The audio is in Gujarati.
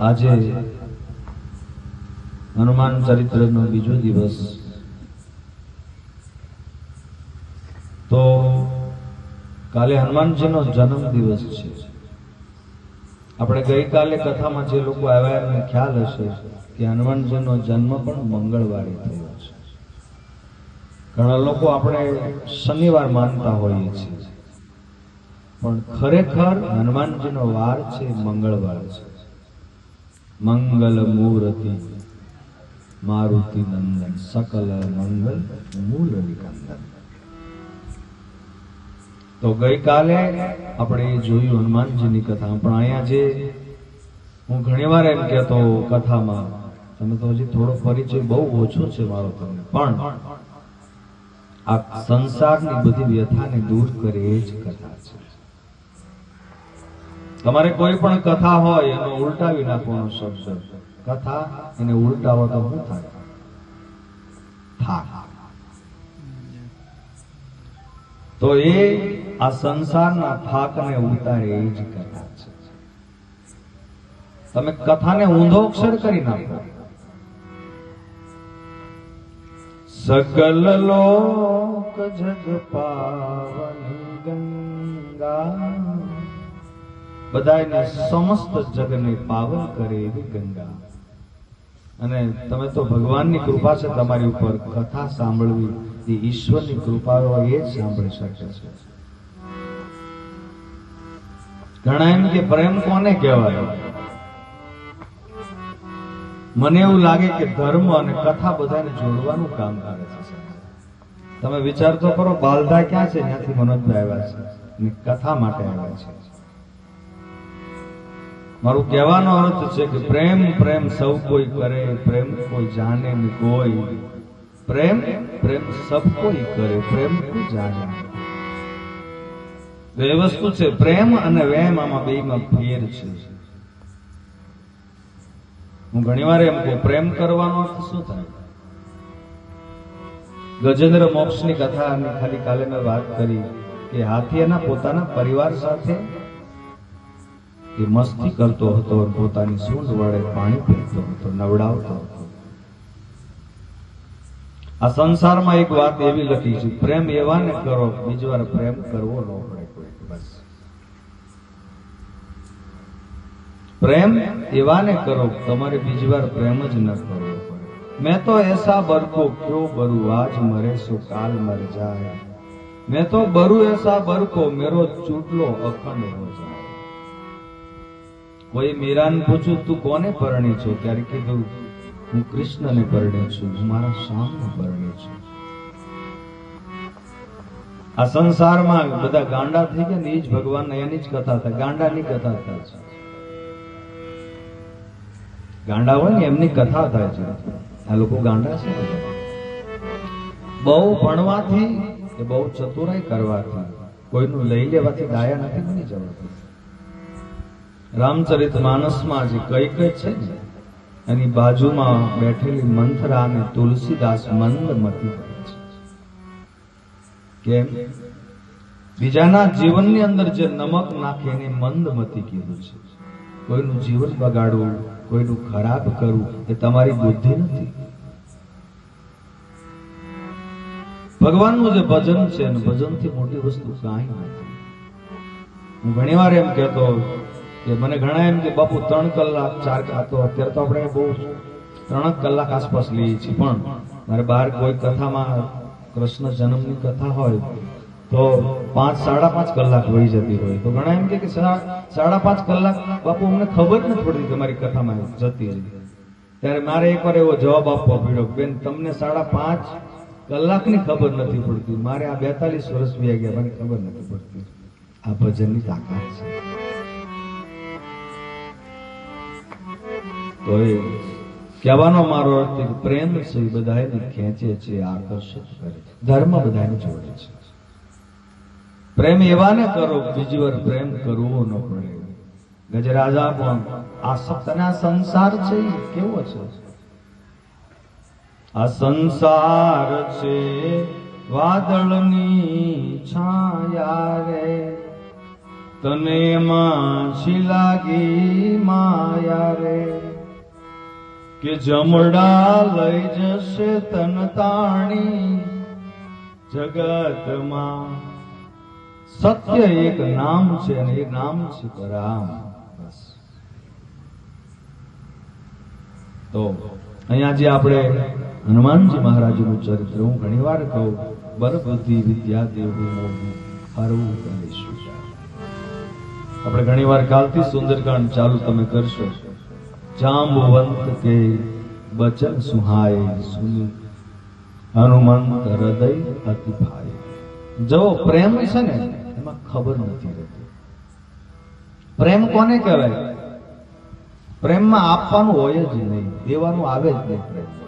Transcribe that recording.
આજે હનુમાન ચરિત્રનો બીજો દિવસ. તો કાલે હનુમાનજીનો જન્મ દિવસ છે. આપણે ગઈકાલે કથામાં જે લોકો આવ્યા, એમને ખ્યાલ હશે કે હનુમાનજીનો જન્મ પણ મંગળવારે થયો છે. ઘણા લોકો આપણે શનિવાર માનતા હોઈએ છીએ. પણ ખરેખર હનુમાનજીનો વાર છે, મંગળવાર છે. મંગલ મૂર્તિ, મારુતિ નંદન, સકલ મંગલ મૂલ નિકંદન તો ગઈકાલે આપણે જોયું, હનુમાનજીની કથા. પણ અહીંયા જે હું ઘણીવાર એમ કહેતો કથામાં, તમે તો હજી થોડો પરિચય બહુ ઓછો છે મારો તમને. પણ આ સંસારની બધી વ્યથાને દૂર કરે એ જ કથા છે. તમારે કોઈ પણ કથા હોય, એનો ઉલટાવી નાખવાનો શબ્દ કથા એને ઉલટાવો તો શું થાય? તો એ આ સંસારના થાકને ઉતારે એ જ કથા છે. તમે કથાને ઊંધો અક્ષર કરી નાખો. સકલ લોક જગ પાવન ગંગા બધાને સમસ્ત જગને પાવન કરે એવી ગંગા. અને તમે તો ભગવાનની કૃપા છે તમારી ઉપર કથા સાંભળવી. એ ઈશ્વરની કૃપા હોય એ જ સાંભળી શકે છે. ઘણા એમ કે પ્રેમ કોને કહેવાય? મને એવું લાગે કે ધર્મ અને કથા બધાને જોડવાનું કામ કરે છે. તમે વિચાર તો કરો બાલધા ક્યાં છે? ત્યાંથી મનોજભાઈ આવ્યા છે કથા માટે આવ્યા છે. મારું કહેવાનો અર્થ છે કે પ્રેમ પ્રેમ સૌ કોઈ કરે, પ્રેમ કોઈ જાણે ને કોઈ. પ્રેમ પ્રેમ સબ કોઈ કરે, પ્રેમ કોઈ જાણે એ વસ્તુ છે, પ્રેમ અને વેમ આમાં બેમાં ફેર છે. હું ઘણીવાર એમ કહું, પ્રેમ કરવાનો અર્થ શું થાય? ગજેન્દ્ર મોક્ષની અને ખાલી કાલે મેં વાત કરી કે હાથી એના પોતાના પરિવાર સાથે એ મસ્તી કરતો હતો પોતાની સૂંઢ વડે પાણી પીતો હતો, નવડાવતો હતો. આ સંસારમાં એક વાત એવી લખી છે, પ્રેમ એવાને કરો, બીજી વાર પ્રેમ કરવો ન પડે બસ. પ્રેમ એવાને કરો, તમારે બીજી વાર પ્રેમ જ ન કરવો મેં તો એસા બરકો ક્યો બરુ, આજ મરે સો કાલ મર જાય. મેં તો બરુ એસા બરકો, મેરો ચૂટલો અખંડ હો જાય. કોઈ મીરાને પૂછ્યું તું કોને પરણી છો? ત્યારે કીધું, હું કૃષ્ણને પરણી છું, હું મારા શ્યામને પરણી છું. આ સંસારમાં બધા ગાંડા થઈ ગયા ને, એ જ ભગવાન એની જ કથા થાય. ગાંડાની કથા થાય છે. ગાંડા હોય ને, એમની કથા થાય છે. આ લોકો ગાંડા છે બહુ ભણવાથી કે બહુ ચતુરાઈ કરવાથી કોઈનું લઈ લેવાથી ડાયા નથી બની જવાતું રામચરિત માનસમાં જે કઈ કઈ છે ને, એની બાજુમાં બેઠેલી મંથરા અને તુલસીદાસ મંદમતી છે. કેમ? બીજાના જીવનની અંદર જે નમક નાખે એને મંદમતી કીધું છે. કોઈનું જીવન બગાડવું, કોઈનું ખરાબ કરવું, એ તમારી બુદ્ધિ નથી. ભગવાનનું જે ભજન છે ભજનથી મોટી વસ્તુ કાંઈ નથી. હું ઘણીવાર એમ કહેતો કે મને ઘણા એમ કે, બાપુ, ત્રણ કલાક ચાર કલાક તો અત્યારે તો આપણે બહુ ત્રણ કલાક આસપાસ લઈએ છીએ. પણ મારે બહાર કોઈ કથામાં, કૃષ્ણ જન્મની કથા હોય, તો પાંચ, સાડા પાંચ કલાક વહી જતી હોય. તો ઘણા એમ કે સાડા પાંચ કલાક, બાપુ, અમને ખબર નથી પડતી તમારી કથામાં જતી હતી ત્યારે મારે એકવાર એવો જવાબ આપવો પડ્યો, બેન, તમને સાડા પાંચ કલાકની ખબર નથી પડતી. મારે આ બેતાલીસ વર્ષ વ્યા ગયા, મને ખબર નથી પડતી. આ ભજનની તાકાત છે. તો એ કહેવાનો મારો અર્થ પ્રેમ છે એ બધાને ખેંચે છે, આકર્ષિત કરે ધર્મ બધાને જોડે છે. પ્રેમ એવાને કરો બીજી વાર પ્રેમ કરવો ન પડે. ગજરાજા પણ આ સંસાર છે કેવો છે? આ સંસાર છે, વાદળની છાયા રે તને માછી લાગી માયા રે. કે જમડા લઈ જશે તન તાણી જગતમાં. સત્ય એક નામ છે અને એ નામ છે રામ તો અહીંયા જે આપણે હનુમાનજી મહારાજનું ચરિત્ર, હું ઘણી વાર કહું બરબુદ્ધિ વિદ્યા દેવું મોહું હરવું કરીશું. આપણે ઘણી વાર કાલથી સુંદરકાંડ ચાલુ તમે કરશો. જાંબુવંત કે બચન સુહાય સુની. હનુમંત હૃદય અતિ ભાય જો પ્રેમ છે ને, એમાં ખબર નથી રહેતી. પ્રેમ કોને કહેવાય? પ્રેમમાં આપવાનું હોય જ નહીં. દેવાનું આવે જ નહીં પ્રેમ.